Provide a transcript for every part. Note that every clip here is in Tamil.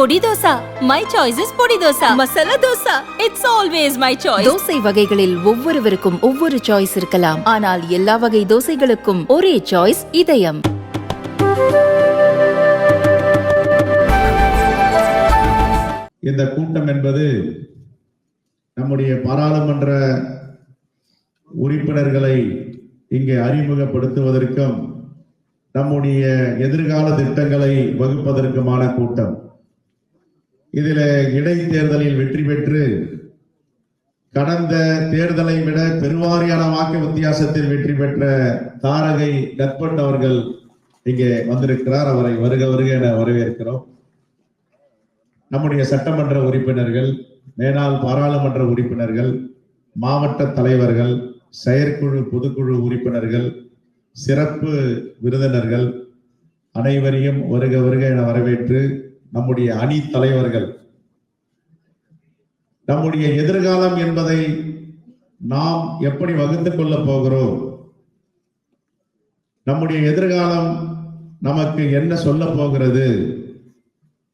பொடி dosa. My choice is podi dosa. Masala dosa. It's always my choice dosa வகைகளில் ஒவ்வொருவருக்கும் ஒவ்வொரு சாய்ஸ் இருக்கலாம். ஆனால் எல்லா வகை தோசைகளுக்கும் ஒரே சாய்ஸ் இதயம். இந்த கூட்டம் என்பது நம்முடைய பாராளுமன்ற உறுப்பினர்களை இங்கே அறிமுகப்படுத்துவதற்கும் நம்முடைய எதிர்கால திட்டங்களை வகுப்பதற்குமான கூட்டம். இதில் இடைத்தேர்தலில் வெற்றி பெற்று கடந்த தேர்தலை விட பெருவாரியான வாக்கு வித்தியாசத்தில் வெற்றி பெற்ற தாரகை கட்பட் அவர்கள் இங்கே வந்திருக்கிறார். அவரை வருக வருக என வரவேற்கிறோம். நம்முடைய சட்டமன்ற உறுப்பினர்கள் மேலாள் பாராளுமன்ற உறுப்பினர்கள் மாவட்ட தலைவர்கள் செயற்குழு பொதுக்குழு உறுப்பினர்கள் சிறப்பு விருந்தினர்கள் அனைவரையும் வருக வருக என வரவேற்று நம்முடைய அணி தலைவர்கள். நம்முடைய எதிர்காலம் என்பதை நாம் எப்படி வகுத்துக் கொள்ளப் போகிறோம்? நம்முடைய எதிர்காலம் நமக்கு என்ன சொல்ல போகிறது?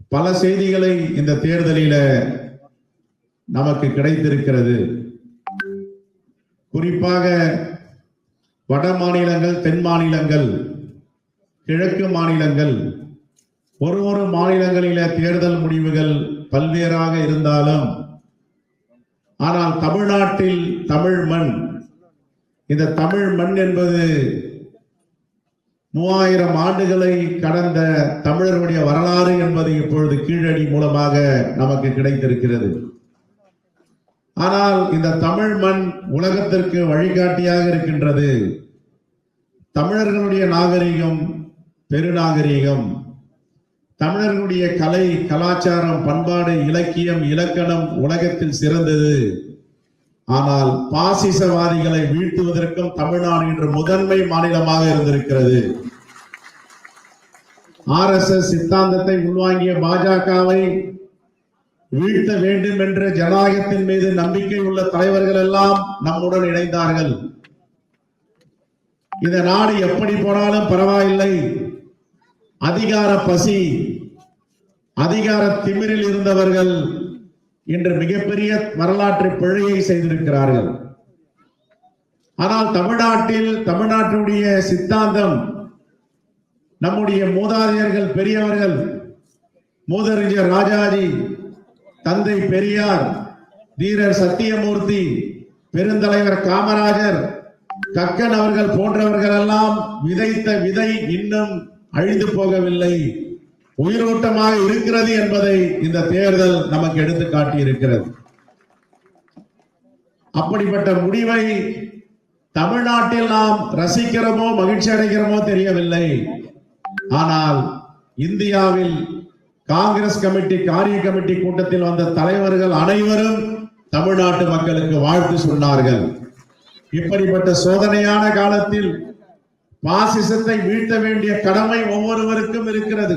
பல செய்திகளை இந்த தேர்தலில நமக்கு கிடைத்திருக்கிறது. குறிப்பாக வட மாநிலங்கள் தென் மாநிலங்கள் கிழக்கு மாநிலங்கள் ஒரு ஒரு மாநிலங்களில தேர்தல் முடிவுகள் பல்வேறாக இருந்தாலும் ஆனால் தமிழ்நாட்டில் தமிழ் மண் இந்த தமிழ் மண் என்பது மூவாயிரம் ஆண்டுகளை கடந்த தமிழர்களுடைய வரலாறு என்பது இப்பொழுது கீழடி மூலமாக நமக்கு கிடைத்திருக்கிறது. ஆனால் இந்த தமிழ் மண் உலகத்திற்கு வழிகாட்டியாக இருக்கின்றது. தமிழர்களுடைய நாகரிகம் பெருநாகரிகம் தமிழர்களுடைய கலை கலாச்சாரம் பண்பாடு இலக்கியம் இலக்கணம் உலகத்தில் சிறந்தது. ஆனால் பாசிசவாதிகளை வீழ்த்துவதற்கும் தமிழ்நாடு இன்று முதன்மை மாநிலமாக இருந்திருக்கிறது. ஆர் எஸ் எஸ் சித்தாந்தத்தை உள்வாங்கிய பாஜகவை வீழ்த்த வேண்டும் என்ற ஜனநாயகத்தின் மீது நம்பிக்கை உள்ள தலைவர்கள் எல்லாம் நம்முடன் இணைந்தார்கள். இந்த நாடு எப்படி போனாலும் பரவாயில்லை. அதிகார பசி அதிகார திமிரில் இருந்தவர்கள் இன்று மிகப்பெரிய வரலாற்று பிழையை செய்திருக்கிறார்கள். ஆனால் தமிழ்நாட்டில் தமிழ்நாட்டுடைய சித்தாந்தம் நம்முடைய மூதாதையர்கள் பெரியவர்கள் மூதறிஞர் ராஜாஜி தந்தை பெரியார் தீரர் சத்தியமூர்த்தி பெருந்தலைவர் காமராஜர் கக்கன் அவர்கள் போன்றவர்கள் எல்லாம் விதைத்த விதை இன்னும் அழிந்து போகவில்லை. உயிரோட்டமாக இருக்கிறது என்பதை இந்த தேர்தல் நமக்கு எடுத்து காட்டி இருக்கிறது அப்படிப்பட்ட முடிவை தமிழ்நாட்டில் நாம் ரசிக்கிறோமோ மகிழ்ச்சி அடைகிறோமோ தெரியவில்லை. ஆனால் இந்தியாவில் காங்கிரஸ் கமிட்டி காரிய கமிட்டி கூட்டத்தில் வந்த தலைவர்கள் அனைவரும் தமிழ்நாட்டு மக்களுக்கு வாழ்த்து சொன்னார்கள். இப்படிப்பட்ட சோதனையான காலத்தில் பாசிசத்தை வீழ்த்த வேண்டிய கடமை ஒவ்வொருவருக்கும் இருக்கிறது.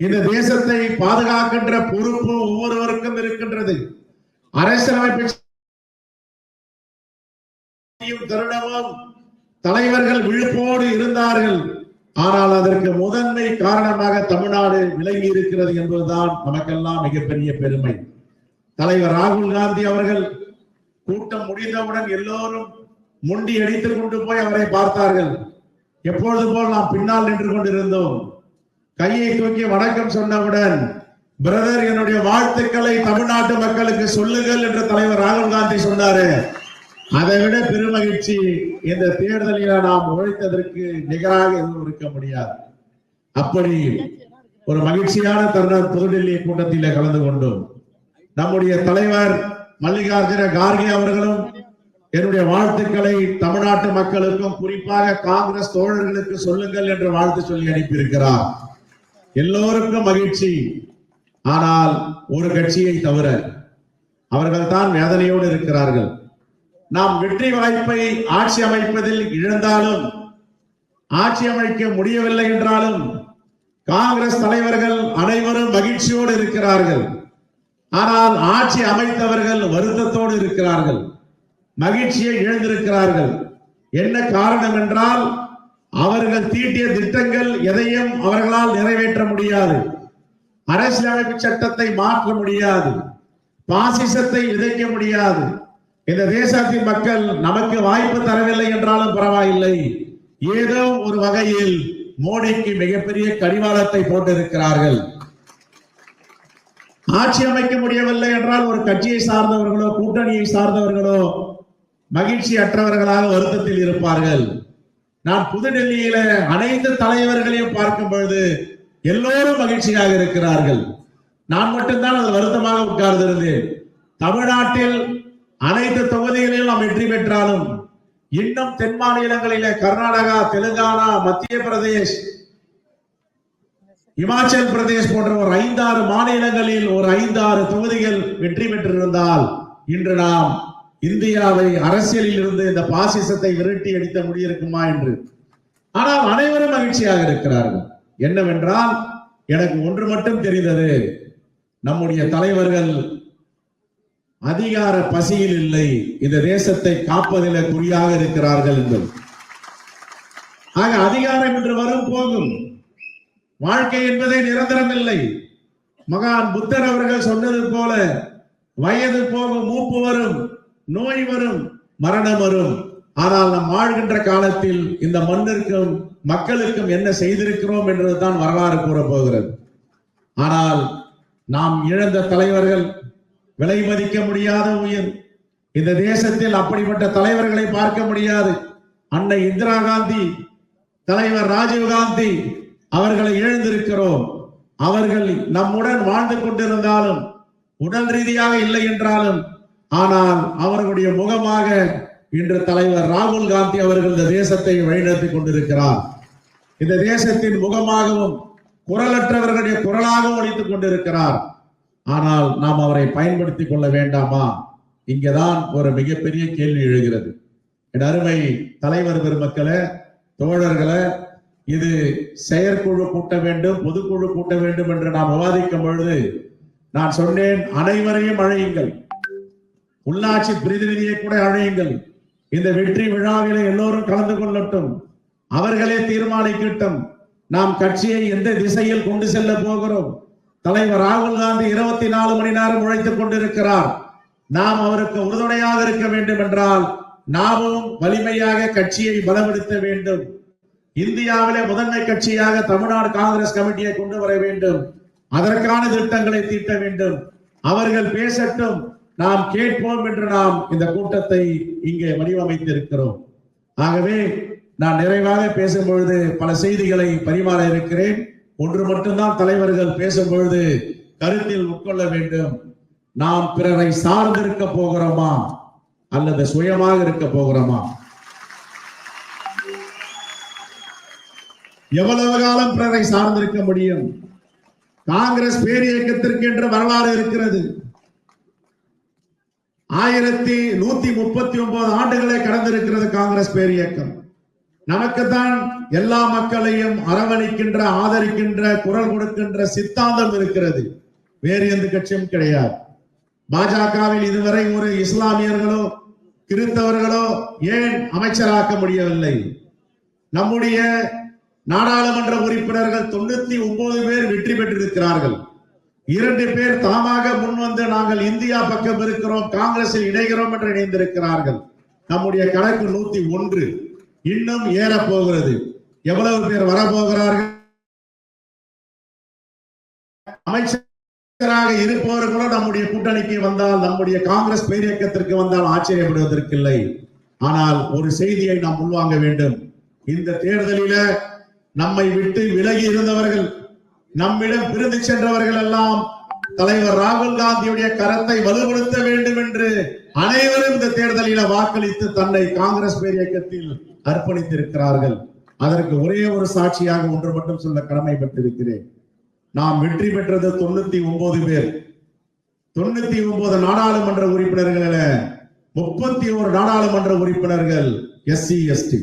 இந்த தேசத்தை பாதுகாக்கின்ற பொறுப்பு ஒவ்வொருவருக்கும் இருக்கின்றது. அரசியலமைப்பு தருணமும் தலைவர்கள் விழுப்போடு இருந்தார்கள். ஆனால் அதற்கு முதன்மை காரணமாக தமிழ்நாடு விளங்கி இருக்கிறது என்பதுதான் நமக்கெல்லாம் மிகப்பெரிய பெருமை. தலைவர் ராகுல் காந்தி அவர்கள் கூட்டம் முடிந்தவுடன் எல்லோரும் முண்டி அடித்துக் கொண்டு போய் அவரை பார்த்தார்கள். எப்பொழுது போல் நாம் பின்னால் நின்று கொண்டிருந்தோம். கையை தூக்கி வணக்கம் சொன்னவுடன் பிரதர் என்னுடைய வாழ்த்துக்களை தமிழ்நாட்டு மக்களுக்கு சொல்லுங்கள் என்று தலைவர் ராகுல் காந்தி சொன்னாரு. அதை விட பெருமகிழ்ச்சி இந்த தேர்தலில் நாம் உழைத்ததற்கு நிகராக எதுவும் இருக்க முடியாது. அப்படி ஒரு மகிழ்ச்சியான தருணம் புதுடெல்லி கூட்டத்தில் கலந்து கொண்டோம். நம்முடைய தலைவர் மல்லிகார்ஜுன கார்கே அவர்களும் என்னுடைய வாழ்த்துக்களை தமிழ்நாட்டு மக்களுக்கும் குறிப்பாக காங்கிரஸ் தோழர்களுக்கு சொல்லுங்கள் என்று வாழ்த்து சொல்லி அனுப்பியிருக்கிறார். எல்லோருக்கும் மகிழ்ச்சி. ஆனால் ஒரு கட்சியை தவிர அவர்கள் தான் வேதனையோடு இருக்கிறார்கள். நாம் வெற்றி வாய்ப்பை ஆட்சி அமைப்பதில் இழந்தாலும் ஆட்சி அமைக்க முடியவில்லை என்றாலும் காங்கிரஸ் தலைவர்கள் அனைவரும் மகிழ்ச்சியோடு இருக்கிறார்கள். ஆனால் ஆட்சி அமைத்தவர்கள் வருத்தத்தோடு இருக்கிறார்கள். மகிழ்ச்சியை இழந்திருக்கிறார்கள். என்ன காரணம் என்றால் அவர்கள் தீட்டிய திட்டங்கள் எதையும் அவர்களால் நிறைவேற்ற முடியாது. அரசியலமைப்பு சட்டத்தை மாற்ற முடியாது. பாசிசத்தை விதைக்க முடியாது. இந்த தேசத்தின் மக்கள் நமக்கு வாய்ப்பு தரவில்லை என்றாலும் பரவாயில்லை. ஏதோ ஒரு வகையில் மோடிக்கு மிகப்பெரிய கடிவாளத்தை போட்டிருக்கிறார்கள். ஆட்சி அமைக்க முடியவில்லை என்றால் ஒரு கட்சியை சார்ந்தவர்களோ கூட்டணியை சார்ந்தவர்களோ மகிழ்ச்சி அற்றவர்களாக வருத்தத்தில் இருப்பார்கள். நான் புதுடெல்லியில அனைத்து தலைவர்களையும் பார்க்கும் பொழுது எல்லோரும் மகிழ்ச்சியாக இருக்கிறார்கள். நான் மட்டும்தான் அது வருத்தமாக உட்கார்ந்திருந்தேன். தமிழ்நாட்டில் அனைத்து தொகுதிகளிலும் நாம் வெற்றி பெற்றாலும் இன்னும் தென் மாநிலங்களிலே கர்நாடகா தெலுங்கானா மத்திய பிரதேஷ் இமாச்சல் பிரதேஷ் போன்ற ஒரு ஐந்தாறு மாநிலங்களில் ஒரு ஐந்தாறு தொகுதிகள் வெற்றி பெற்றிருந்தால் இன்று நாம் இந்தியாவை அரசியலில் இருந்து இந்த பாசிசத்தை விரட்டி அடித்த முடியிருக்குமா என்று. ஆனால் அனைவரும் மகிழ்ச்சியாக இருக்கிறார்கள். என்னவென்றால் எனக்கு ஒன்று மட்டும் தெரிந்தது. நம்முடைய தலைவர்கள் அதிகார பசியில் இல்லை. இந்த தேசத்தை காப்பதில் குறியாக இருக்கிறார்கள் என்பது ஆக அதிகாரம் என்று வரும் போகும். வாழ்க்கை என்பதே நிரந்தரம் இல்லை. மகான் புத்தர் அவர்கள் சொன்னது போல வயது போகும் மூப்பு வரும். நோய் வரும் மரணம் வரும். ஆனால் நாம் வாழ்கின்ற காலத்தில் இந்த மண்ணிற்கும் மக்களுக்கும் என்ன செய்திருக்கிறோம் என்றுதான் வரலாறு கூறப் போகிறது. ஆனால் நாம் இழந்த தலைவர்கள் விலை மதிக்க முடியாத உயிர். இந்த தேசத்தில் அப்படிப்பட்ட தலைவர்களை பார்க்க முடியாது. அன்னை இந்திரா காந்தி தலைவர் ராஜீவ் காந்தி அவர்களை இழந்திருக்கிறோம் அவர்கள் நம்முடன் வாழ்ந்து கொண்டிருந்தாலும் உடல் ரீதியாக இல்லை என்றாலும் ஆனால் அவர்களுடைய முகமாக இன்று தலைவர் ராகுல் காந்தி அவர்கள் இந்த தேசத்தை வழிநடத்தி கொண்டிருக்கிறார். இந்த தேசத்தின் முகமாகவும் குரலற்றவர்களுடைய குரலாகவும் ஒழித்துக் கொண்டிருக்கிறார். ஆனால் நாம் அவரை பயன்படுத்திக் கொள்ள வேண்டாமா? இங்கதான் ஒரு மிகப்பெரிய கேள்வி எழுகிறது. என் அருமை தலைவர் பெருமக்களை தோழர்களை இது செயற்குழு கூட்ட வேண்டும் பொதுக்குழு கூட்ட வேண்டும் என்று நாம் விவாதிக்கும் பொழுது நான் சொன்னேன் அனைவரையும் அழையுங்கள். உள்ளாட்சி பிரதிநிதியை கூட அழையுங்கள். இந்த வெற்றி விழாவில் எல்லோரும் கலந்து கொள்ளட்டும். அவர்களே தீர்மானிக்கட்டும். நாம் கட்சியை எந்த திசையில் கொண்டு செல்ல போகிறோம்? தலைவர் ராகுல் காந்தி இருபத்தி நாலு மணி நேரம் உழைத்துக் கொண்டிருக்கிறார். நாம் அவருக்கு உறுதுணையாக இருக்க வேண்டும் என்றால் நாமும் வலிமையாக கட்சியை பலப்படுத்த வேண்டும். இந்தியாவிலே முதன்மை கட்சியாக தமிழ்நாடு காங்கிரஸ் கமிட்டியை கொண்டு வர வேண்டும். அதற்கான திட்டங்களை தீட்ட வேண்டும். அவர்கள் பேசட்டும். நாம் கேட்போம் என்று நாம் இந்த கூட்டத்தை இங்கே வடிவமைத்திருக்கிறோம். ஆகவே நான் நிறைவாக பேசும்பொழுது பல செய்திகளை பரிமாற இருக்கிறேன். ஒன்று மட்டும்தான் தலைவர்கள் பேசும்பொழுது கருத்தில் உட்கொள்ள வேண்டும். நாம் பிறரை சார்ந்திருக்க போகிறோமா? அல்லது சுயமாக இருக்க போகிறோமா? எவ்வளவு காலம் பிறரை சார்ந்திருக்க முடியும்? காங்கிரஸ் பேரியக்கத்திற்கு என்று வரலாறு இருக்கிறது. ஆயிரத்தி நூத்தி முப்பத்தி ஒன்பது ஆண்டுகளை கடந்திருக்கிறது காங்கிரஸ் பேரியக்கம். நமக்குத்தான் எல்லா மக்களையும் அரவணைக்கின்ற ஆதரிக்கின்ற குரல் கொடுக்கின்ற சித்தாந்தம் இருக்கிறது. வேறு எந்த கட்சியும் கிடையாது. பாஜகவில் இதுவரை ஒரு இஸ்லாமியர்களோ கிறிஸ்தவர்களோ ஏன் அமைச்சராக்க முடியவில்லை? நம்முடைய நாடாளுமன்ற உறுப்பினர்கள் தொண்ணூத்தி ஒன்பது பேர் வெற்றி பெற்றிருக்கிறார்கள். இரண்டு பேர் தாமாக முன்வந்து நாங்கள் இந்தியா பக்கம் இருக்கிறோம் காங்கிரஸில் இணைகிறோம் என்று இணைந்திருக்கிறார்கள். நம்முடைய கணக்கு நூத்தி ஒன்று. இன்னும் ஏற போகிறது எவ்வளவு பேர் வரப்போகிறார்கள்? அமைச்சராக இருப்பவர்களும் நம்முடைய கூட்டணிக்கு வந்தால் நம்முடைய காங்கிரஸ் பேரியக்கத்திற்கு வந்தால் ஆச்சரியப்படுவதற்கில்லை. ஆனால் ஒரு செய்தியை நாம் உள்வாங்க வேண்டும். இந்த தேர்தலில நம்மை விட்டு விலகி இருந்தவர்கள் நம்மிடம் விருந்து சென்றவர்கள் எல்லாம் தலைவர் ராகுல் காந்தியுடைய கரத்தை வலுப்படுத்த வேண்டும் என்று அனைவரும் இந்த தேர்தலில வாக்களித்து தன்னை காங்கிரஸ் பேரியக்கத்தில் அர்ப்பணித்திருக்கிறார்கள். அதற்கு ஒரே ஒரு சாட்சியாக ஒன்று மட்டும் சொல்ல கடமைப்பட்டிருக்கிறேன். நாம் வெற்றி பெற்றது தொண்ணூத்தி ஒன்பது பேர். தொண்ணூத்தி ஒன்பது நாடாளுமன்ற உறுப்பினர்கள் முப்பத்தி ஒரு நாடாளுமன்ற உறுப்பினர்கள் எஸ்சி எஸ்டி.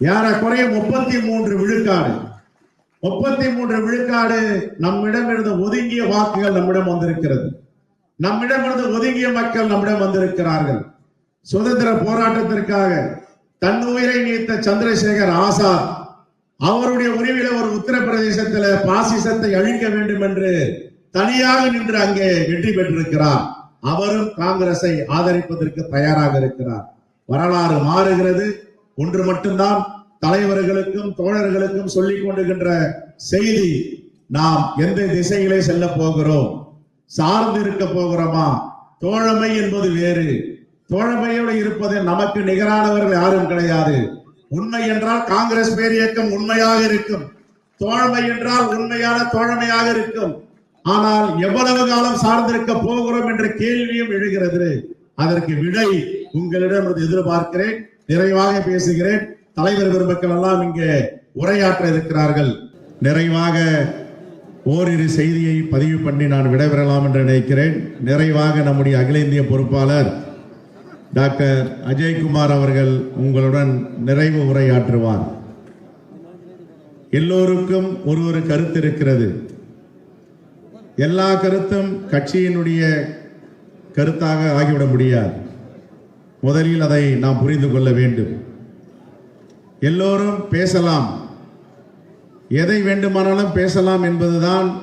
ஏறக்குறைய முப்பத்தி மூன்று விழுக்காடு. முப்பத்தி மூன்று விழுக்காடு நம்மிடம் இருந்த ஒதுங்கிய வாக்குகள் நம்மிடம் வந்திருக்கிறது. நம்மிடம் இருந்து ஒதுங்கிய மக்கள் நம்மிடம் வந்திருக்கிறார்கள். சுதந்திர போராட்டத்திற்காக தன் உயிரை நீத்த சந்திரசேகர் ஆசாத் அவருடைய உரிமையில ஒரு உத்தரப்பிரதேசத்துல பாசிசத்தை அழிக்க வேண்டும் என்று தனியாக நின்று அங்கே வெற்றி பெற்றிருக்கிறார். அவரும் காங்கிரஸை ஆதரிப்பதற்கு தயாராக இருக்கிறார். வரலாறு மாறுகிறது. ஒன்று மட்டும்தான். தலைவர்களுக்கும் தோழர்களுக்கும் சொல்லிக் கொண்டுகின்ற செய்தி நாம் எந்த திசையிலே செல்ல போகிறோம்? சார்ந்து இருக்க போகிறோமா? தோழமை என்பது வேறு. தோழமையோடு இருப்பதில் நமக்கு நிகரானவர்கள் யாரும் கிடையாது. உண்மை என்றால் காங்கிரஸ் பேரியக்கம் உண்மையாக இருக்கும். தோழமை என்றால் உண்மையான தோழமையாக இருக்கும். ஆனால் எவ்வளவு காலம் சார்ந்திருக்க போகிறோம் என்ற கேள்வியும் எழுகிறது. அதற்கு விடை உங்களிடம் எதிர்பார்க்கிறேன். நிறைவாக பேசுகிறேன். தலைவர் பெருமக்கள் எல்லாம் இங்கே உரையாற்ற இருக்கிறார்கள். நிறைவாக ஓரிரு செய்தியை பதிவு பண்ணி நான் விடைபெறலாம் என்று நினைக்கிறேன். நிறைவாக நம்முடைய அகில இந்திய பொறுப்பாளர் டாக்டர் அஜய்குமார் அவர்கள் உங்களுடன் நிறைவு உரையாற்றுவார். எல்லோருக்கும் ஒரு ஒரு கருத்து இருக்கிறது. எல்லா கருத்தும் கட்சியினுடைய கருத்தாக ஆகிவிட முடியாது. முதலில் அதை நாம் புரிந்து கொள்ள வேண்டும். எல்லோரும் பேசலாம். எதை வேண்டுமானாலும் பேசலாம் என்பதுதான்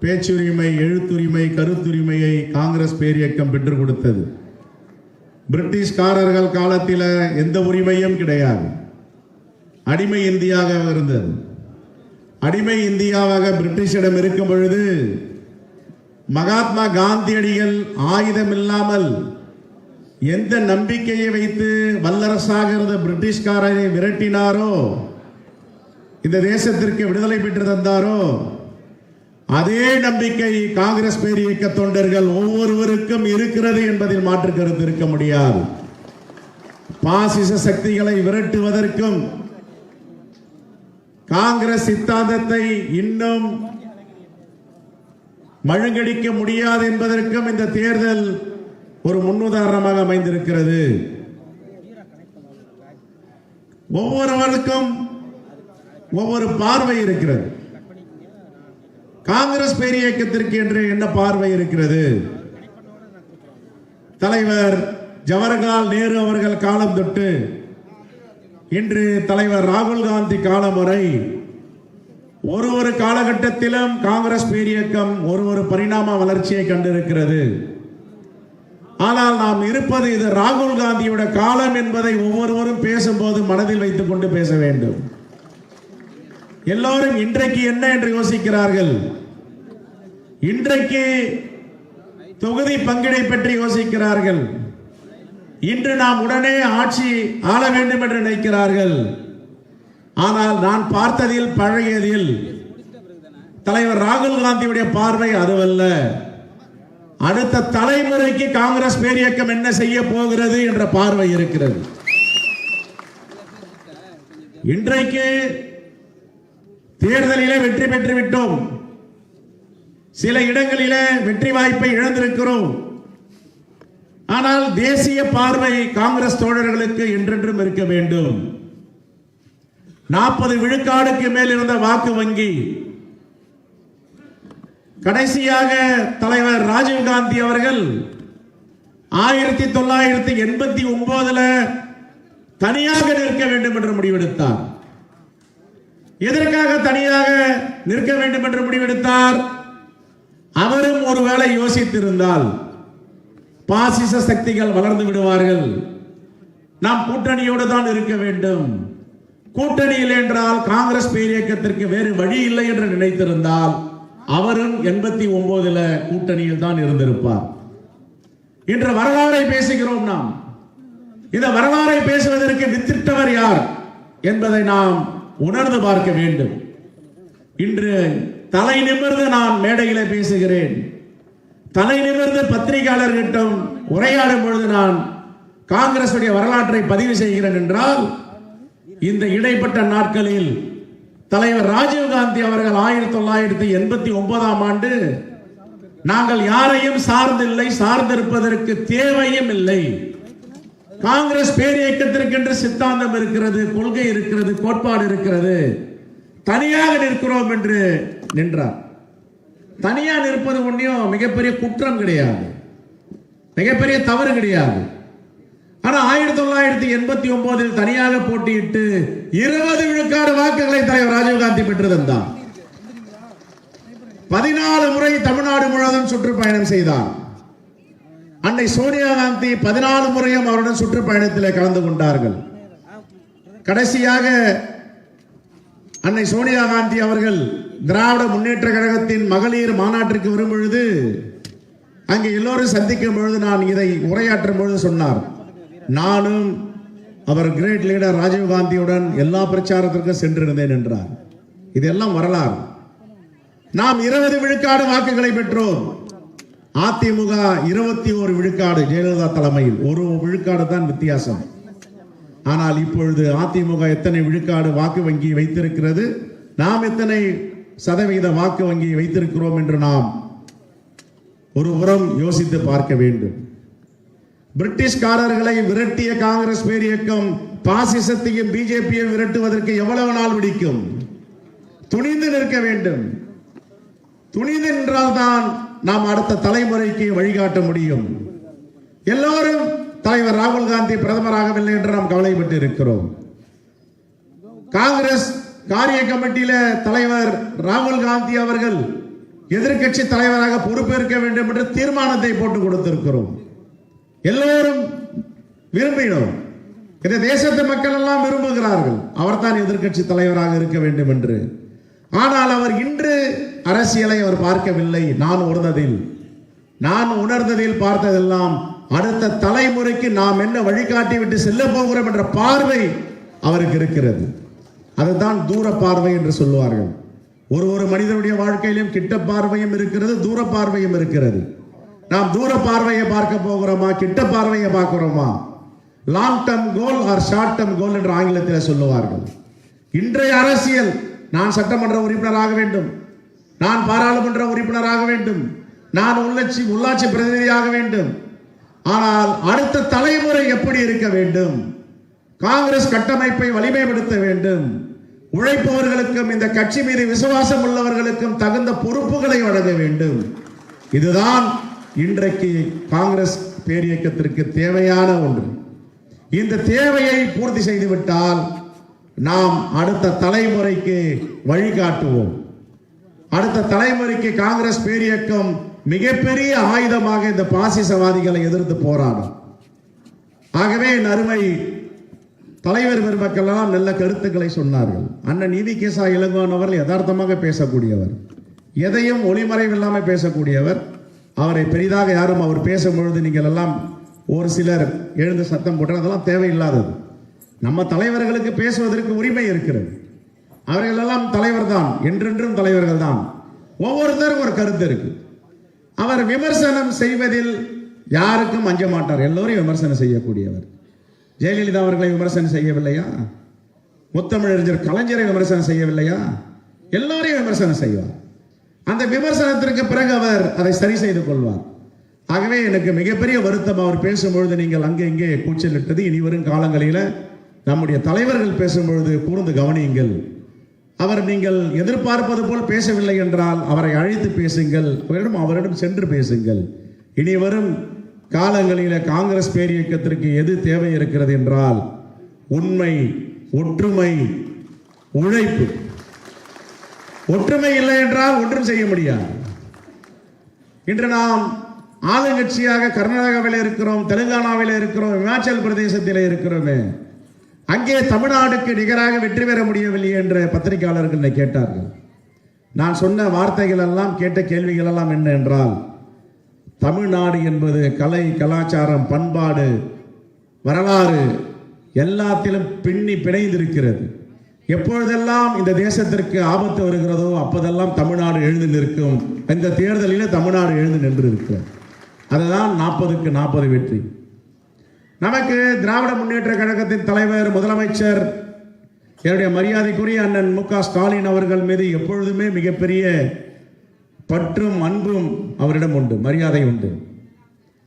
பேச்சுரிமை எழுத்துரிமை கருத்துரிமையை காங்கிரஸ் பேரியக்கம் பெற்றுக் கொடுத்தது. பிரிட்டிஷ்காரர்கள் காலத்தில் எந்த உரிமையும் கிடையாது. அடிமை இந்தியாக இருந்தது. அடிமை இந்தியாவாக பிரிட்டிஷிடம் இருக்கும் பொழுது மகாத்மா காந்தியடிகள் ஆயுதம் இல்லாமல் எந்த நம்பிக்கையை வைத்து வல்லரசாக இருந்த பிரிட்டிஷ்காரரை விரட்டினாரோ இந்த தேசத்திற்கு விடுதலை பெற்று தந்தாரோ அதே நம்பிக்கை காங்கிரஸ் பேரியக்க தொண்டர்கள் ஒவ்வொருவருக்கும் இருக்கிறது என்பதில் மாற்று கருத்து இருக்க முடியாது. பாசிச சக்திகளை விரட்டுவதற்கும் காங்கிரஸ் சித்தாந்தத்தை இன்னும் மழுங்கடிக்க முடியாது என்பதற்கும் இந்த தேர்தல் ஒரு முன்னுதாரணமாக அமைந்திருக்கிறது. ஒவ்வொருவருக்கும் ஒவ்வொரு பார்வை இருக்கிறது. காங்கிரஸ் பேரியக்கத்திற்கு என்று என்ன பார்வை இருக்கிறது? தலைவர் ஜவஹர்லால் நேரு அவர்கள் காலம் தொட்டு இன்று தலைவர் ராகுல் காந்தி காலம் வரை ஒரு ஒரு காலகட்டத்திலும் காங்கிரஸ் பேரியக்கம் ஒரு ஒரு பரிணாம வளர்ச்சியை கண்டிருக்கிறது. ஆனால் நாம் இருப்பது இது ராகுல் காந்தியோட காலம் என்பதை ஒவ்வொருவரும் பேசும்போது மனதில் வைத்துக் கொண்டு பேச வேண்டும். எல்லோரும் இன்றைக்கு என்ன என்று யோசிக்கிறார்கள்? இன்றைக்கு தொகுதி பங்கிடை பற்றி யோசிக்கிறார்கள். இன்று நாம் உடனே ஆட்சி ஆள வேண்டும் என்று நினைக்கிறார்கள். ஆனால் நான் பார்த்ததில் பழையதில் தலைவர் ராகுல் காந்தியுடைய பார்வை அதுவல்ல. அடுத்த தலைமுறைக்கு காங்கிரஸ் பேரியக்கம் என்ன செய்ய போகிறது என்ற பார்வை இருக்கிறது. இன்றைக்கு தேர்தலிலே வெற்றி பெற்று விட்டோம். சில இடங்களிலே வெற்றி வாய்ப்பை இழந்திருக்கிறோம். ஆனால் தேசிய பார்வை காங்கிரஸ் தோழர்களுக்கு என்றென்றும் இருக்க வேண்டும். நாற்பது விழுக்காடுக்கு மேல் இருந்த வாக்கு வங்கி கடைசியாக தலைவர் ராஜீவ் காந்தி அவர்கள் ஆயிரத்தி தொள்ளாயிரத்தி எண்பத்தி ஒன்பதுல தனியாக நிற்க வேண்டும் என்று முடிவெடுத்தார். எதற்காக தனியாக நிற்க வேண்டும் என்று முடிவெடுத்தார்? அவரும் ஒருவேளை யோசித்திருந்தால் பாசிச சக்திகள் வளர்ந்து விடுவார்கள். நாம் கூட்டணியோடு தான் இருக்க வேண்டும். கூட்டணியில் என்றால் காங்கிரஸ் பேரியக்கத்திற்கு வேறு வழி இல்லை என்று நினைத்திருந்தால் அவரும் எண்பத்தி ஒன்பதுல கூட்டணியில் தான் இருந்திருப்பார். இன்று வரலாறை பேசுகிறோம் நாம். இந்த வரலாறை பேசுவதற்கு வித்திட்டவர் யார் என்பதை நாம் உணர்ந்து பார்க்க வேண்டும். இன்று தலை நிமிர்ந்து நான் மேடையில பேசுகிறேன். தலை நிமிர்ந்து பத்திரிகையாளர்களிடம் உரையாடும் பொழுது நான் காங்கிரசுடைய வரலாற்றை பதிவு செய்கிறேன் என்றால் இந்த இடைப்பட்ட நாட்களில் தலைவர் ராஜீவ் காந்தி அவர்கள் ஆயிரத்தி தொள்ளாயிரத்தி எண்பத்தி ஒன்பதாம் ஆண்டு நாங்கள் யாரையும் சார்ந்தில்லை சார்ந்திருப்பதற்கு தேவையும் இல்லை. காங்கிரஸ் பேரியக்கத்திற்கென்று சித்தாந்தம் இருக்கிறது கொள்கை இருக்கிறது கோட்பாடு இருக்கிறது. தனியாக நிற்கிறோம் என்று நின்றார். தனியாக நிற்பது ஒன்றையும் மிகப்பெரிய குற்றம் கிடையாது. மிகப்பெரிய தவறு கிடையாது. ஆனா ஆயிரத்தி தொள்ளாயிரத்தி எண்பத்தி ஒன்பதில் தனியாக போட்டியிட்டு இருபது விழுக்காடு வாக்குகளை தலைவர் ராஜீவ்காந்தி பெற்றிருந்தார். பதினாலு முறை தமிழ்நாடு முழுவதும் சுற்றுப்பயணம் செய்தார். அன்னை சோனியா காந்தி பதினாலு முறையும் அவருடன் சுற்றுப்பயணத்தில் கலந்து கொண்டார்கள். கடைசியாக அன்னை சோனியா காந்தி அவர்கள் திராவிட முன்னேற்ற கழகத்தின் மகளிர் மாநாட்டிற்கு வரும் பொழுது அங்கே எல்லோரும் சந்திக்கும் பொழுது நான் இதை உரையாற்றும் பொழுது சொன்னார். நானும் அவர் கிரேட் லீடர் ராஜீவ் காந்தியுடன் எல்லா பிரச்சாரத்திற்கும் சென்றிருந்தேன் என்றார். இதெல்லாம் வரலாறு. நாம் இருபது விழுக்காடு வாக்குகளை பெற்றோம். அதிமுக இருபத்தி ஒரு விழுக்காடு ஜெயலலிதா தலைமையில். ஒரு விழுக்காடு தான் வித்தியாசம். ஆனால் இப்பொழுது அதிமுக எத்தனை விழுக்காடு வாக்கு வங்கி வைத்திருக்கிறது? நாம் எத்தனை சதவீத வாக்கு வங்கி வைத்திருக்கிறோம் என்று நாம் ஒரு புறம் யோசித்து பார்க்க வேண்டும். பிரிட்டிஷ்காரர்களை விரட்டிய காங்கிரஸ் பேரியக்கம் பாசிசத்தையும் பிஜேபியை விரட்டுவதற்கு எவ்வளவு நாள் பிடிக்கும்? துணிந்து நிற்க வேண்டும். துணிந்து நின்றால்தான் நாம் அடுத்த தலைமுறைக்கு வழிகாட்ட முடியும். எல்லோரும் தலைவர் ராகுல் காந்தி பிரதமராகவில்லை என்று நாம் கவலைப்பட்டு இருக்கிறோம் காங்கிரஸ் காரிய கமிட்டியில தலைவர் ராகுல் காந்தி அவர்கள் எதிர்க்கட்சி தலைவராக பொறுப்பேற்க வேண்டும் என்று தீர்மானத்தை போட்டு கொடுத்திருக்கிறோம். எல்லோரும் விரும்பினோம். இந்த தேசத்து மக்கள் எல்லாம் விரும்புகிறார்கள். அவர்தான் எதிர்க்கட்சி தலைவராக இருக்க வேண்டும் என்று. ஆனால் அவர் இன்று அரசியலை அவர் பார்க்கவில்லை. நான் உணர்ந்ததில். நான் உணர்ந்ததில் பார்த்ததெல்லாம் அடுத்த தலைமுறைக்கு நாம் என்ன வழிகாட்டி விட்டு செல்ல போகிறோம் என்ற பார்வை அவருக்கு இருக்கிறது. அதுதான் தூர பார்வை என்று சொல்லுவார்கள். ஒரு ஒரு மனிதனுடைய வாழ்க்கையிலும் கிட்ட பார்வையும் இருக்கிறது தூர பார்வையும் இருக்கிறது. நாம் தூர பார்வையை பார்க்க போகிறோமா கிட்ட பார்வையை பார்க்கிறோமா? Long term goal or short term goal என்று ஆங்கிலத்தில் சொல்லுவார்கள். இன்றைய அரசியல் நான் சட்டமன்ற உறுப்பினராக வேண்டும். நான் பாராளுமன்ற உறுப்பினராக வேண்டும். நான் உள்ளாட்சி உள்ளாட்சி பிரதிநிதியாக வேண்டும். ஆனால் அடுத்த தலைமுறை எப்படி இருக்க வேண்டும்? காங்கிரஸ் கட்டமைப்பை வலிமைப்படுத்த வேண்டும். உழைப்பவர்களுக்கும் இந்த கட்சி மீது விசுவாசம் உள்ளவர்களுக்கும் தகுந்த பொறுப்புகளை வழங்க வேண்டும். இதுதான் இன்றைக்கு காங்கிரஸ் பேரியக்கத்திற்கு தேவையான ஒன்று. இந்த தேவையை பூர்த்தி செய்துவிட்டால் நாம் அடுத்த தலைமுறைக்கு வழிகாட்டுவோம். அடுத்த தலைமுறைக்கு காங்கிரஸ் பேரியக்கம் மிகப்பெரிய ஆயுதமாக இந்த பாசிசவாதிகளை எதிர்த்து போராடும். ஆகவே நறுமை தலைவர் பெருமக்கள்லாம் நல்ல கருத்துக்களை சொன்னார்கள். அண்ணன் நீதி கேசா இளங்கோன் அவர்கள் யதார்த்தமாக பேசக்கூடியவர். எதையும் ஒளிமறைவில்லாமல் பேசக்கூடியவர். அவரை பெரிதாக யாரும் அவர் பேசும் பொழுது நீங்கள் எல்லாம் ஒரு சிலர் எழுந்து சத்தம் போட்டால் அதெல்லாம் தேவையில்லாதது. நம்ம தலைவர்களுக்கு பேசுவதற்கு உரிமை இருக்கிறது. அவர்களெல்லாம் தலைவர் தான் என்றென்றும் தலைவர்கள் தான் ஒவ்வொருத்தரும் ஒரு கருத்து இருக்கு. அவர் விமர்சனம் செய்வதில் யாருக்கும் அஞ்ச மாட்டார். எல்லோரையும் விமர்சனம் செய்யக்கூடியவர். ஜெயலலிதா அவர்களை விமர்சனம் செய்யவில்லையா? முத்தமிழறிஞர் கலைஞரை விமர்சனம் செய்யவில்லையா? எல்லோரையும் விமர்சனம் செய்வார். அந்த விமர்சனத்திற்கு பிறகு அவர் அதை சரி செய்து கொள்வார். ஆகவே எனக்கு மிகப்பெரிய வருத்தம் அவர் பேசும்பொழுது நீங்கள் அங்கே இங்கே கூச்சலிட்டது இனி வரும் காலங்களில் நம்முடைய தலைவர்கள் பேசும்பொழுது கூர்ந்து கவனியுங்கள். அவர் நீங்கள் எதிர்பார்ப்பது போல் பேசவில்லை என்றால் அவரை அழைத்து பேசுங்கள் அவரிடம் அவரிடம் சென்று பேசுங்கள். இனி வரும் காலங்களில் காங்கிரஸ் பேரியக்கத்திற்கு எது தேவை இருக்கிறது என்றால் உண்மை ஒற்றுமை உழைப்பு. ஒற்றுமை இல்லை என்றால் ஒன்றும் செய்ய முடியாது. இன்று நாம் ஆளுங்கட்சியாக கர்நாடகாவில் இருக்கிறோம் தெலுங்கானாவில் இருக்கிறோம் இமாச்சல் பிரதேசத்தில் இருக்கிறோமே. அங்கே தமிழ்நாடுக்கு நிகராக வெற்றி பெற முடியவில்லை என்று பத்திரிகையாளர்கள் என்னை கேட்டார்கள். நான் சொன்ன வார்த்தைகள் எல்லாம் கேட்ட கேள்விகள் எல்லாம் என்ன என்றால் தமிழ்நாடு என்பது கலை கலாச்சாரம் பண்பாடு வரலாறு எல்லாத்திலும் பின்னி பிணைந்திருக்கிறது. எப்பொழுதெல்லாம் இந்த தேசத்திற்கு ஆபத்து வருகிறதோ அப்போதெல்லாம் தமிழ்நாடு எழுந்து நிற்கும். இந்த தேர்தலில் தமிழ்நாடு எழுந்து நின்று இருக்கிறது அதுதான் நாற்பதுக்கு நாற்பது வெற்றி. நமக்கு திராவிட முன்னேற்ற கழகத்தின் தலைவர் முதலமைச்சர் என்னுடைய மரியாதைக்குரிய அண்ணன் மு க ஸ்டாலின் அவர்கள் மீது எப்பொழுதுமே மிகப்பெரிய பற்றும் அன்பும் அவரிடம் உண்டு மரியாதை உண்டு.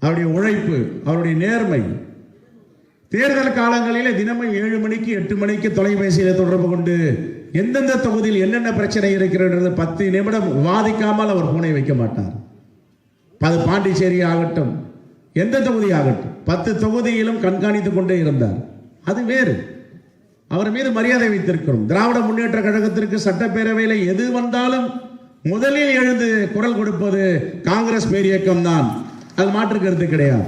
அவருடைய உழைப்பு அவருடைய நேர்மை தேர்தல் காலங்களில் தினமும் ஏழு மணிக்கு எட்டு மணிக்கு தொலைபேசியில் தொடர்பு கொண்டு எந்தெந்த தொகுதியில் என்னென்ன பிரச்சனை இருக்கிறது பத்து நிமிடம் விவாதிக்காமல் அவர் பூனை வைக்க மாட்டார். அது பாண்டிச்சேரி ஆகட்டும் எந்த தொகுதி ஆகட்டும் பத்து தொகுதியிலும் கண்காணித்துக் கொண்டே இருந்தார். அது வேறு. அவர் மீது மரியாதை வைத்திருக்கிறோம். திராவிட முன்னேற்ற கழகத்திற்கு சட்டப்பேரவையில் எது வந்தாலும் முதலில் எழுந்து குரல் கொடுப்பது காங்கிரஸ் பேரியக்கம் தான் அது மாற்று கருத்து கிடையாது.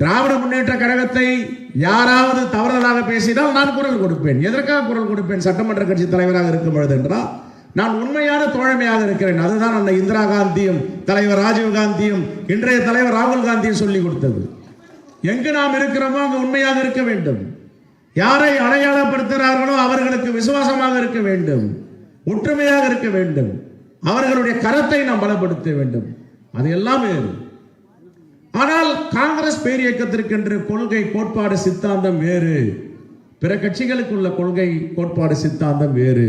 திராவிட முன்னேற்ற கழகத்தை யாராவது தவறுதலாக பேசினால் நான் குரல் கொடுப்பேன். எதற்காக குரல் கொடுப்பேன்? சட்டமன்ற கட்சி தலைவராக இருக்கும் பொழுது என்றால் நான் உண்மையான தோழமையாக இருக்கிறேன். அதுதான் அந்த இந்திரா காந்தியும் தலைவர் ராஜீவ் காந்தியும் இன்றைய தலைவர் ராகுல் காந்தியும் சொல்லி கொடுத்தது. எங்கு நாம் இருக்கிறோமோ அங்கு உண்மையாக இருக்க வேண்டும். யாரை அடையாளப்படுத்துகிறார்களோ அவர்களுக்கு விசுவாசமாக இருக்க வேண்டும். ஒற்றுமையாக இருக்க வேண்டும். அவர்களுடைய கரத்தை நாம் பலப்படுத்த வேண்டும். அது எல்லாமே ஆனால் காங்கிரஸ் பேர் இயக்கத்திற்கென்று கொள்கை கோட்பாடு சித்தாந்தம் வேறு. பிற கட்சிகளுக்கு உள்ள கொள்கை கோட்பாடு சித்தாந்தம் வேறு.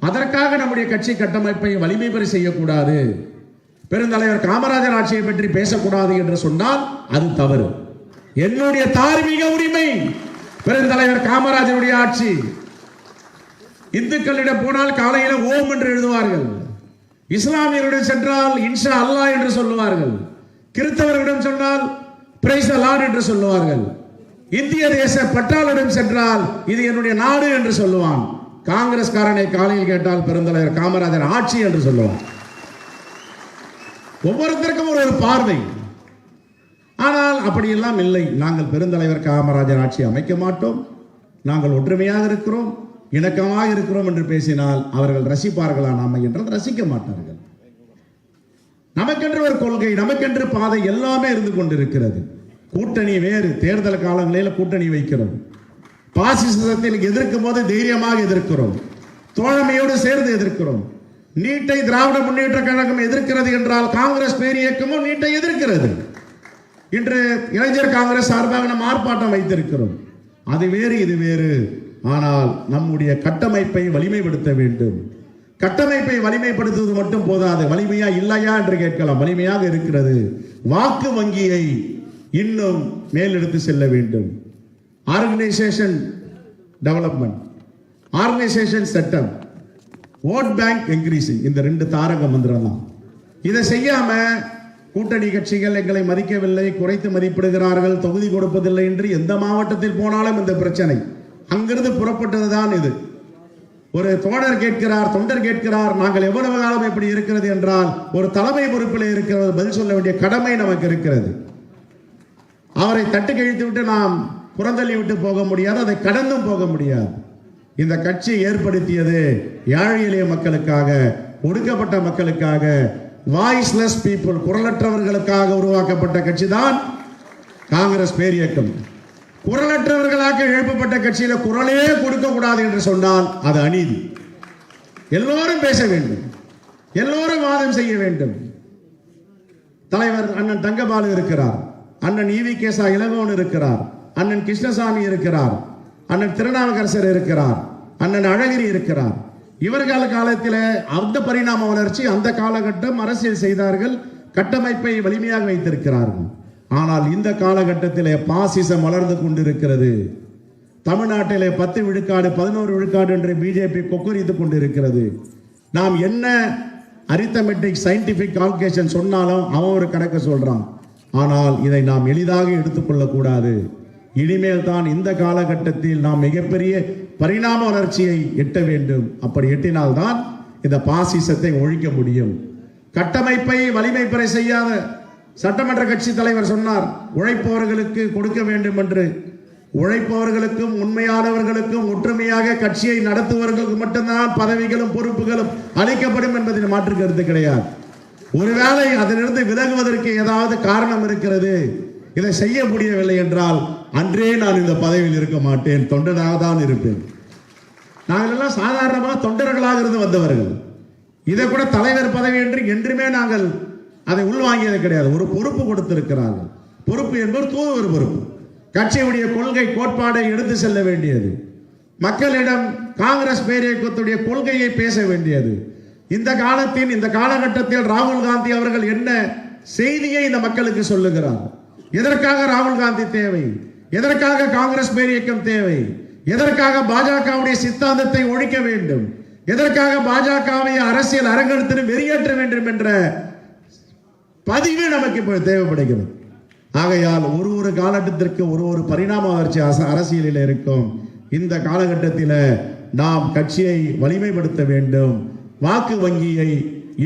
அதற்காக நம்முடைய கட்சி கட்டமைப்பை வலிமை பெற செய்யக்கூடாது. பெருந்தலைவர் காமராஜர் ஆட்சியை பற்றி பேசக்கூடாது என்று சொன்னால் அது தவறு. என்னுடைய தார்மீக உரிமை பெருந்தலைவர் காமராஜருடைய ஆட்சி. இந்துக்களிடம் போனால் காலையில ஓம் என்று எழுதுவார்கள். இஸ்லாமியருடன் சென்றால் இன்ஷா அல்லா என்று சொல்லுவார்கள். கிறிஸ்தவர்களிடம் சொன்னால் பிரைஸ் லார்ட் என்று சொல்லுவார்கள். இந்திய தேச பட்டாளிடம் சென்றால் இது என்னுடைய நாடு என்று சொல்லுவான். காங்கிரஸ்காரனை காலையில் கேட்டால் பெருந்தலைவர் காமராஜர் ஆட்சி என்று சொல்லுவான். ஒவ்வொருத்தருக்கும் ஒரு ஒரு பார்வை. ஆனால் அப்படியெல்லாம் இல்லை. நாங்கள் பெருந்தலைவர் காமராஜர் ஆட்சி அமைக்க மாட்டோம். நாங்கள் ஒற்றுமையாக இருக்கிறோம் இணக்கமாக இருக்கிறோம் என்று பேசினால் அவர்கள் ரசிப்பார்களா? நாம என்றால் ரசிக்க மாட்டார்கள். நமக்கென்று ஒரு கொள்கை நமக்கென்று பாதை எல்லாமே இருந்து கொண்டிருக்கிறது. கூட்டணி வேறு தேர்தல் காலங்களில் கூட்டணி வைக்கிறோம். பாசிசத்தில் எதிர்க்கும் போது தைரியமாக எதிர்க்கிறோம். தோழமையோடு சேர்ந்து எதிர்க்கிறோம். நீட்டை திராவிட முன்னேற்ற கழகம் எதிர்க்கிறது என்றால் காங்கிரஸ் பேரியக்கமும் நீட்டை எதிர்க்கிறது. இன்று இளைஞர் காங்கிரஸ் சார்பாக நம்ம ஆர்ப்பாட்டம் வைத்திருக்கிறோம். அது வேறு இது வேறு. ஆனால் நம்முடைய கட்டமைப்பை வலிமைப்படுத்த வேண்டும். கட்டமைப்பை வலிமைப்படுத்துவது மட்டும் போதாது. வலிமையா இல்லையா என்று கேட்கலாம். வலிமையாக இருக்கிறது. வாக்கு வங்கியை இன்னும் மேலெடுத்து செல்ல வேண்டும். Organisation development organisation setup of bank increasing இந்த ரெண்டு தாரக மந்திரம் தான். இதை செய்யாம கூட்டணி கட்சிகள் எங்களை மதிக்கவில்லை குறைத்து மதிப்பிடுகிறார்கள் தொகுதி கொடுப்பதில்லை என்று எந்த மாவட்டத்தில் போனாலும் இந்த பிரச்சனை. அங்கிருந்து புறப்பட்டதுதான் இது. ஒரு தோழர் கேட்கிறார் தொண்டர் கேட்கிறார் நாங்கள் எவ்வளவு காலம் இப்படி இருக்கிறது என்றால் ஒரு தலைமை பொறுப்பில் இருக்கிறது பதில் சொல்ல வேண்டிய கடமை நமக்கு இருக்கிறது. அவரை தட்டு கழித்து விட்டு நாம் புறந்தள்ளி விட்டு போக முடியாது அதை கடந்தும் போக முடியாது. இந்த கட்சி ஏற்படுத்தியது ஏழை எளிய மக்களுக்காக ஒடுக்கப்பட்ட மக்களுக்காக வாய்ஸ்லெஸ் பீப்புள் குரலற்றவர்களுக்காக உருவாக்கப்பட்ட கட்சி தான் காங்கிரஸ் பேரியக்கம். குரலற்றவர்களாக எழுப்பப்பட்ட கட்சியில குரலே கொடுக்க கூடாது என்று சொன்னால் அது அநீதி. எல்லோரும் பேச வேண்டும். எல்லோரும் வாதம் செய்ய வேண்டும். தலைவர் அண்ணன் தங்கபாலு இருக்கிறார். அண்ணன் ஈவி கேசா இளங்கோன் இருக்கிறார். அண்ணன் கிருஷ்ணசாமி இருக்கிறார். அண்ணன் திருநாவுக்கரசர் இருக்கிறார். அண்ணன் அழகிரி இருக்கிறார். இவர்கள் காலத்தில் அந்த பரிணாம வளர்ச்சி அந்த காலகட்டம் அரசியல் செய்தார்கள். கட்டமைப்பை வலிமையாக வைத்திருக்கிறார்கள். ஆனால் இந்த காலகட்டத்திலே பாசிசம் வளர்ந்து கொண்டிருக்கிறது. தமிழ்நாட்டிலே பத்து விழுக்காடு பதினோரு விழுக்காடு என்று பிஜேபி கொக்கரித்துக் கொண்டிருக்கிறது. நாம் என்ன அரித்தமெட்டிக் சயின்டிபிக் கால்குலேஷன் சொன்னாலும் அவன் ஒரு கணக்கு சொல்றான். ஆனால் இதை நாம் எளிதாக எடுத்துக்கொள்ளக்கூடாது இனிமேல் தான் இந்த காலகட்டத்தில் நாம் மிகப்பெரிய பரிணாம வளர்ச்சியை எட்ட வேண்டும். அப்படி எட்டினால்தான் இந்த பாசிசத்தை ஒழிக்க முடியும். கட்டமைப்பை வலிமை பெற செய்யாத சட்டமன்ற கட்சி தலைவர் சொன்னார் உழைப்பவர்களுக்கு கொடுக்க வேண்டும் என்று. உழைப்பவர்களுக்கும் உண்மையானவர்களுக்கும் ஒற்றுமையாக கட்சியை நடத்துவர்களுக்கு மட்டும்தான் பதவிகளும் பொறுப்புகளும் அளிக்கப்படும் என்பதில் மாற்று கருத்து கிடையாது. ஒருவேளை அதிலிருந்து விலகுவதற்கு ஏதாவது காரணம் இருக்கிறது இதை செய்ய முடியவில்லை என்றால் அன்றே நான் இந்த பதவியில் இருக்க மாட்டேன் தொண்டனாக தான் இருப்பேன். நாங்கள் எல்லாம் சாதாரணமாக தொண்டர்களாக இருந்து வந்தவர்கள். இதை கூட தலைவர் பதவி என்று என்றுமே நாங்கள் அதை உள்வாங்கியது கிடையாது. ஒரு பொறுப்பு கொடுத்திருக்கிறார்கள். பொறுப்பு என்பது தூதுவர் பொறுப்பு. கட்சியுடைய கொள்கை கோட்பாடை எடுத்து செல்ல வேண்டியது. மக்களிடம் காங்கிரஸ் பேரியக்கத்துடைய கொள்கையை பேச வேண்டியது. இந்த காலத்தின் இந்த காலகட்டத்தில் ராகுல் காந்தி அவர்கள் என்ன செய்தியை இந்த மக்களுக்கு சொல்லுகிறார்? எதற்காக ராகுல் காந்தி தேவை? எதற்காக காங்கிரஸ் பேரியக்கம் தேவை? எதற்காக பாஜகவுடைய சித்தாந்தத்தை ஒழிக்க வேண்டும்? எதற்காக பாஜகவை அரசியல் அரங்கெடுத்து வெளியேற்ற வேண்டும் என்ற பதிவு நமக்கு இப்போ தேவைப்படுகிறது. ஆகையால் ஒரு ஒரு காலகட்டத்திற்கு ஒரு ஒரு பரிணாம வளர்ச்சி அரசியலில் இருக்கும். இந்த காலகட்டத்தில் நாம் கட்சியை வலிமைப்படுத்த வேண்டும். வாக்கு வங்கியை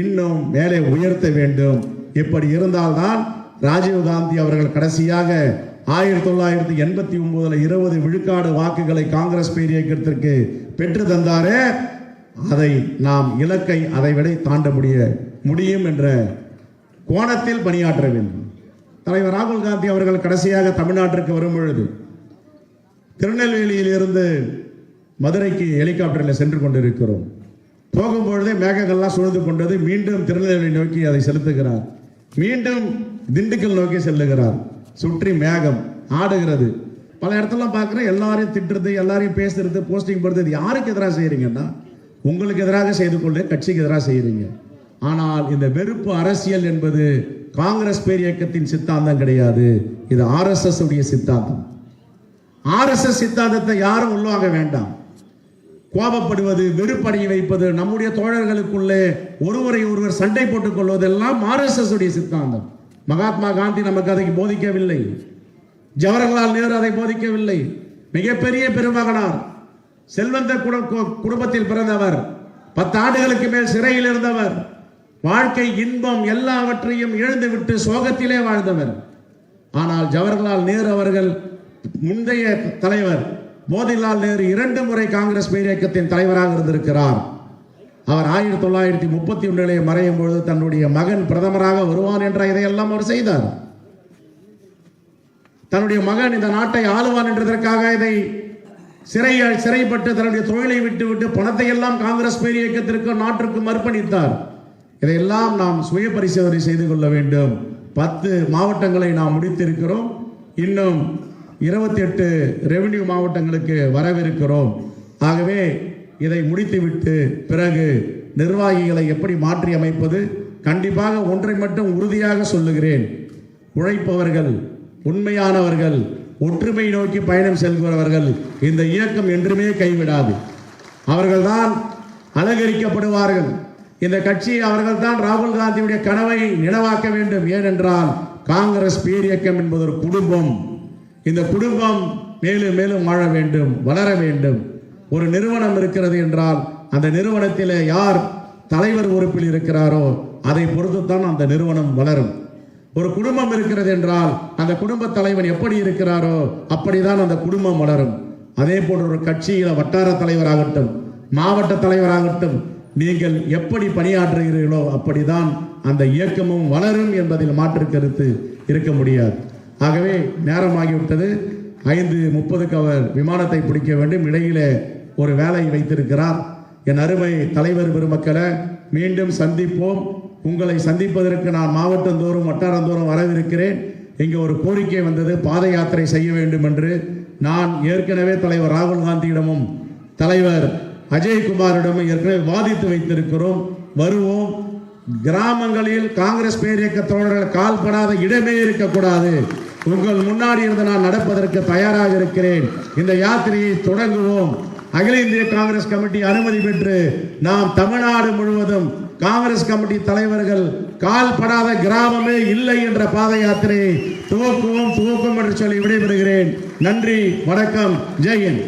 இன்னும் மேலே உயர்த்த வேண்டும். இப்படி இருந்தால்தான் ராஜீவ் காந்தி அவர்கள் கடைசியாக ஆயிரத்தி தொள்ளாயிரத்தி எண்பத்தி ஒன்பதுல இருபது விழுக்காடு வாக்குகளை காங்கிரஸ் பேர் இயக்கத்திற்கு பெற்று தந்தாரே. அதை நாம் இலக்கை அதை விட தாண்ட முடிய முடியும் என்ற கோணத்தில் பணியாற்ற வேண்டும். தலைவர் ராகுல் காந்தி அவர்கள் கடைசியாக தமிழ்நாட்டிற்கு வரும் பொழுது திருநெல்வேலியில் இருந்து மதுரைக்கு ஹெலிகாப்டரில் சென்று கொண்டிருக்கிறோம். போகும்பொழுதே மேகங்கள்லாம் சூழ்ந்து கொண்டது மீண்டும் திருநெல்வேலி நோக்கி அதை செலுத்துகிறார். மீண்டும் திண்டுக்கல் நோக்கி செல்லுகிறார். சுற்றி மேகம் ஆடுகிறது. பல இடத்துல பார்க்குறேன். எல்லாரையும் திட்டுறது எல்லாரையும் பேசுறது போஸ்டிங் போடுறது யாருக்கு எதிராக செய்கிறீங்கன்னா உங்களுக்கு எதிராக செய்து கொண்டு கட்சிக்கு எதிராக செய்கிறீங்க ஆனால் இந்த வெறுப்பு அரசியல் என்பது காங்கிரஸ் பேரியக்கத்தின் சித்தாந்தம் கிடையாது. இது ஆர்எஸ்எஸ் உடைய சித்தாந்தம். ஆர்எஸ்எஸ் சித்தாந்தத்தை யாரும் உள்வாங்க வேண்டாம். கோபப்படுவது வெறுப்படைய வைப்பது நம்முடைய தோழர்களுக்குள்ளே ஒருவரை ஒருவர் சண்டை போட்டுக் கொள்வதெல்லாம் ஆர்எஸ்எஸ் உடைய சித்தாந்தம். மகாத்மா காந்தி நமக்கு அதை போதிக்கவில்லை. ஜவஹர்லால் நேரு அதை போதிக்கவில்லை. மிகப்பெரிய பெருமகனார். செல்வந்த குடும்பத்தில் பிறந்தவர். பத்து ஆண்டுகளுக்கு மேல் சிறையில் இருந்தவர். வாழ்க்கை இன்பம் எல்லாவற்றையும் இழந்துவிட்டு சோகத்திலே வாழ்ந்தவர். ஆனால் ஜவஹர்லால் நேரு அவர்கள் முந்தைய தலைவர் மோதிலால் நேரு இரண்டு முறை காங்கிரஸ் பேரியக்கத்தின் தலைவராக இருந்திருக்கிறார். அவர் ஆயிரத்தி தொள்ளாயிரத்தி முப்பத்தி ஒன்றிலே மறையும் பொழுது தன்னுடைய மகன் பிரதமராக வருவான் என்ற இதையெல்லாம் அவர் செய்தார். தன்னுடைய மகன் இந்த நாட்டை ஆளுவான் என்றதற்காக இதை சிறை சிறைப்பட்டு தன்னுடைய தொழிலை விட்டுவிட்டு பணத்தை எல்லாம் காங்கிரஸ் பேரியக்கத்திற்கு நாட்டிற்கும் அர்ப்பணித்தார். இதையெல்லாம் நாம் சுய பரிசோதனை செய்து கொள்ள வேண்டும். பத்து மாவட்டங்களை நாம் முடித்திருக்கிறோம். இன்னும் இருபத்தி எட்டு ரெவென்யூ மாவட்டங்களுக்கு வரவிருக்கிறோம். ஆகவே இதை முடித்துவிட்டு பிறகு நிர்வாகிகளை எப்படி மாற்றி அமைப்பது? கண்டிப்பாக ஒன்றை மட்டும் உறுதியாக சொல்லுகிறேன். உழைப்பவர்கள் உண்மையானவர்கள் ஒற்றுமை நோக்கி பயணம் செல்கிறவர்கள் இந்த இயக்கம் என்றுமே கைவிடாது. அவர்கள்தான் அலங்கரிக்கப்படுவார்கள். இந்த கட்சி அவர்கள் தான் ராகுல் காந்தியுடைய கனவை நினைவாக்க வேண்டும். ஏனென்றால் காங்கிரஸ் பேரியக்கம் என்பது ஒரு குடும்பம். இந்த குடும்பம் மேலும் மேலும் வாழ வேண்டும் வளர வேண்டும். ஒரு நிறுவனம் இருக்கிறது என்றால் அந்த நிறுவனத்தில் யார் தலைவர் உறுப்பில் இருக்கிறாரோ அதை பொறுத்துத்தான் அந்த நிறுவனம் வளரும். ஒரு குடும்பம் இருக்கிறது என்றால் அந்த குடும்ப தலைவன் எப்படி இருக்கிறாரோ அப்படிதான் அந்த குடும்பம் வளரும். அதே போன்ற ஒரு கட்சியில் வட்டார தலைவராகட்டும் மாவட்ட தலைவராகட்டும் நீங்கள் எப்படி பணியாற்றுகிறீர்களோ அப்படிதான் அந்த இயக்கமும் வளரும் என்பதில் மாற்று கருத்து இருக்க முடியாது. ஆகவே நேரமாகிவிட்டது. ஐந்து முப்பதுக்கு அவர் விமானத்தை பிடிக்க வேண்டும். இடையிலே ஒரு வேலை வைத்திருக்கிறார். என் அருமை தலைவர் பெருமக்களை மீண்டும் சந்திப்போம். உங்களை சந்திப்பதற்கு நான் மாவட்டந்தோறும் வட்டாரந்தோறும் வரவிருக்கிறேன். இங்கே ஒரு கோரிக்கை வந்தது. பாத யாத்திரை செய்ய வேண்டும் என்று. நான் ஏற்கனவே தலைவர் ராகுல் காந்தியிடமும் தலைவர் அஜய்குமாரிடமும் ஏற்கனவே வாதித்து வைத்திருக்கிறோம். வருவோம். கிராமங்களில் காங்கிரஸ் பேரியக்க தோழர்கள் கால்படாத இடமே இருக்கக்கூடாது. உங்கள் முன்னாடி இருந்து நான் நடப்பதற்கு தயாராக இருக்கிறேன். இந்த யாத்திரையை தொடங்குவோம். அகில இந்திய காங்கிரஸ் கமிட்டி அனுமதி பெற்று நாம் தமிழ்நாடு முழுவதும் காங்கிரஸ் கமிட்டி தலைவர்கள் கால்படாத கிராமமே இல்லை என்ற பாத யாத்திரையை துவக்குவோம் துவக்கும் என்று சொல்லி விடைபெறுகிறேன். நன்றி வணக்கம். ஜெயன்